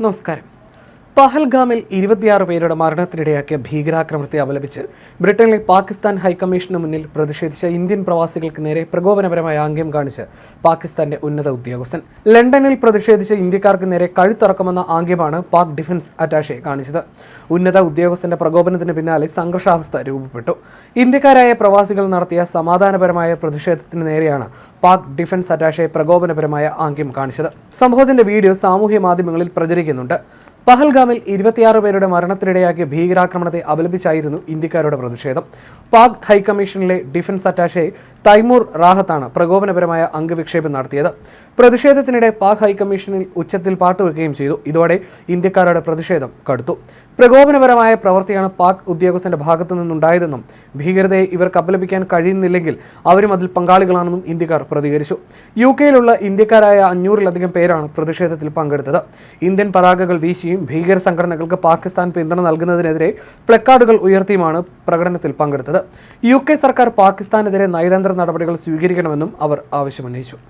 നമസ്കാരം. പഹൽഗാമിൽ ഇരുപത്തിയാറ് പേരുടെ മരണത്തിനിടയാക്കിയ ഭീകരാക്രമണത്തെ അപലപിച്ച് ബ്രിട്ടനിലെ പാകിസ്ഥാൻ ഹൈക്കമ്മീഷന് മുന്നിൽ പ്രതിഷേധിച്ച ഇന്ത്യൻ പ്രവാസികൾക്ക് നേരെ പ്രകോപനപരമായ ആംഗ്യം കാണിച്ച് പാകിസ്ഥാന്റെ ഉന്നത ഉദ്യോഗസ്ഥൻ. ലണ്ടനിൽ പ്രതിഷേധിച്ച ഇന്ത്യക്കാർക്ക് നേരെ കഴുത്തറക്കുമെന്ന ആംഗ്യമാണ് പാക് ഡിഫൻസ് അറ്റാഷെ കാണിച്ചത്. ഉന്നത ഉദ്യോഗസ്ഥന്റെ പ്രകോപനത്തിന് പിന്നാലെ സംഘർഷാവസ്ഥ രൂപപ്പെട്ടു. ഇന്ത്യക്കാരായ പ്രവാസികൾ നടത്തിയ സമാധാനപരമായ പ്രതിഷേധത്തിന് നേരെയാണ് പാക് ഡിഫൻസ് അറ്റാഷെ പ്രകോപനപരമായ ആംഗ്യം കാണിച്ചത്. സംഭവത്തിന്റെ വീഡിയോ സാമൂഹ്യ മാധ്യമങ്ങളിൽ പ്രചരിക്കുന്നുണ്ട്. പഹൽഗാമിൽ ഇരുപത്തിയാറ് പേരുടെ മരണത്തിനിടയാക്കിയ ഭീകരാക്രമണത്തെ അപലപിച്ചായിരുന്നു ഇന്ത്യക്കാരുടെ പ്രതിഷേധം. പാക് ഹൈക്കമ്മീഷനിലെ ഡിഫൻസ് അറ്റാഷെ തൈമൂർ റാഹത്താണ് പ്രകോപനപരമായ അംഗവിക്ഷേപം നടത്തിയത്. പ്രതിഷേധത്തിനിടെ പാക് ഹൈക്കമ്മീഷനിൽ ഉച്ചത്തിൽ പാട്ടുവെക്കുകയും ചെയ്തു. ഇതോടെ ഇന്ത്യക്കാരുടെ പ്രതിഷേധം കടുത്തു. പ്രകോപനപരമായ പ്രവൃത്തിയാണ് പാക് ഉദ്യോഗസ്ഥന്റെ ഭാഗത്തു നിന്നുണ്ടായതെന്നും ഭീകരതയെ ഇവർക്ക് അപലപിക്കാൻ കഴിയുന്നില്ലെങ്കിൽ അവരും അതിൽ പങ്കാളികളാണെന്നും ഇന്ത്യക്കാർ പ്രതികരിച്ചു. യു കെയിലുള്ള ഇന്ത്യക്കാരായ അഞ്ഞൂറിലധികം പേരാണ് പ്രതിഷേധത്തിൽ പങ്കെടുത്തത്. ഇന്ത്യൻ പതാകകൾ വീശിയും ഭീകര സംഘടനകൾക്ക് പാകിസ്ഥാൻ പിന്തുണ നൽകുന്നതിനെതിരെ പ്ലക്കാർഡുകൾ ഉയർത്തിയുമാണ് പ്രകടനത്തിൽ പങ്കെടുത്തത്. യു സർക്കാർ പാകിസ്ഥാനെതിരെ നയതന്ത്ര നടപടികൾ സ്വീകരിക്കണമെന്നും അവർ ആവശ്യമുന്നയിച്ചു.